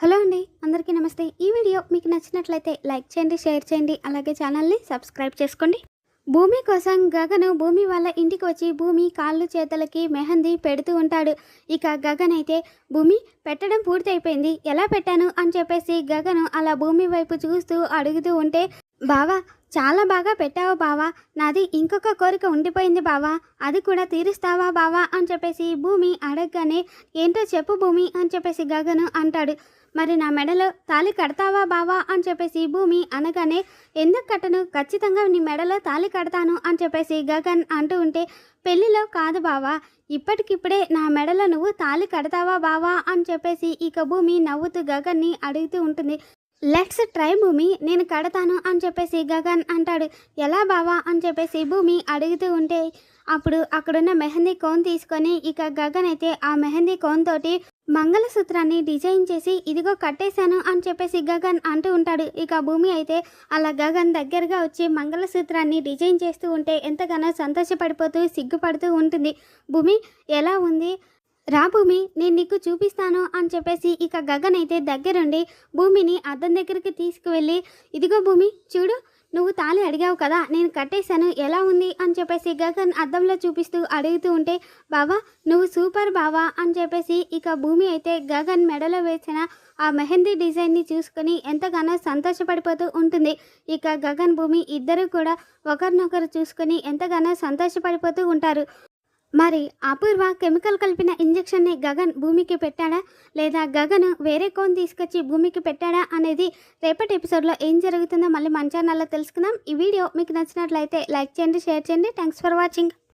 Hello అండి అందరికీ నమస్తే. ఈ వీడియో మీకు నచ్చినట్లయితే లైక్ చేయండి షేర్ చేయండి అలాగే ఛానల్ని సబ్స్క్రైబ్ చేసుకోండి. భూమి కోసం గగను భూమి వాళ్ళ ఇంటికి వచ్చి భూమి కాళ్ళు చేతులకి మెహందీ పెడుతూ ఉంటాడు. ఇక గగన్ అయితే భూమి పెట్టడం పూర్తయిపోయింది. ఎలా పెట్టాను? అని చెప్పేసి గగను అలా భూమి వైపు చూస్తూ అడుగుతూ ఉంటే బావా చాలా బాగా పెట్టావు బావా. నాది ఇంకొక కోరిక ఉండిపోయింది బావా. అది కూడా తీరుస్తావా బావా అని చెప్పేసి భూమి అడగగానే ఏంటో చెప్పు భూమి అని చెప్పేసి గగను అంటాడు. మరి నా మెడలో తాళి కడతావా బావా అని చెప్పేసి భూమి అనగానే ఎందుకు కట్టను? ఖచ్చితంగా నీ మెడలో తాళి కడతాను అని చెప్పేసి గగన్ అంటూ ఉంటే పెళ్ళిలో కాదు బావా. ఇప్పటికిప్పుడే నా మెడలో నువ్వు తాళి కడతావా బావా అని చెప్పేసి ఇక భూమి నవ్వుతూ గగన్ని అడుగుతూ ఉంటుంది. లెట్స్ ట్రై భూమి నేను కడతాను అని చెప్పేసి గగన్ అంటాడు. ఎలా బావా అని చెప్పేసి భూమి అడుగుతూ ఉంటే అప్పుడు అక్కడున్న మెహందీ కోన్ తీసుకొని ఇక గగన్ అయితే ఆ మెహందీ కోన్ తోటి మంగళసూత్రాన్ని డిజైన్ చేసి ఇదిగో కట్టేశాను అని చెప్పేసి గగన్ అంటూ ఉంటాడు. ఇక భూమి అయితే అలా గగన్ దగ్గరగా వచ్చి మంగళసూత్రాన్ని డిజైన్ చేస్తూ ఉంటే ఎంతగానో సంతోషపడిపోతూ సిగ్గుపడుతూ ఉంటుంది. భూమి ఎలా ఉంది? రా భూమి నేను నీకు చూపిస్తాను అని చెప్పేసి ఇక గగన్ అయితే దగ్గరుండి భూమిని అద్దం దగ్గరికి తీసుకువెళ్ళి ఇదిగో భూమి చూడు నువ్వు తాళి అడిగావు కదా నేను కట్టేశాను ఎలా ఉంది? అని చెప్పేసి గగన్ అద్దంలో చూపిస్తూ అడుగుతూ ఉంటే బావా నువ్వు సూపర్ బావా అని చెప్పేసి ఇక భూమి అయితే గగన్ మెడలో వేసిన ఆ మెహందీ డిజైన్ని చూసుకొని ఎంతగానో సంతోషపడిపోతూ ఉంటుంది. ఇక గగన్ భూమి ఇద్దరు కూడా ఒకరినొకరు చూసుకొని ఎంతగానో సంతోషపడిపోతూ ఉంటారు. మరి అపూర్వ కెమికల్ కలిపిన ఇంజెక్షన్ని గగన్ భూమికి పెట్టాడా? లేదా గగన్ వేరే కోన్ తీసుకొచ్చి భూమికి పెట్టాడా అనేది రేపటి ఎపిసోడ్లో ఏం జరుగుతుందో మళ్ళీ మన ఛానల్లో తెలుసుకుందాం. ఈ వీడియో మీకు నచ్చినట్లయితే లైక్ చేయండి షేర్ చేయండి. Thanks for watching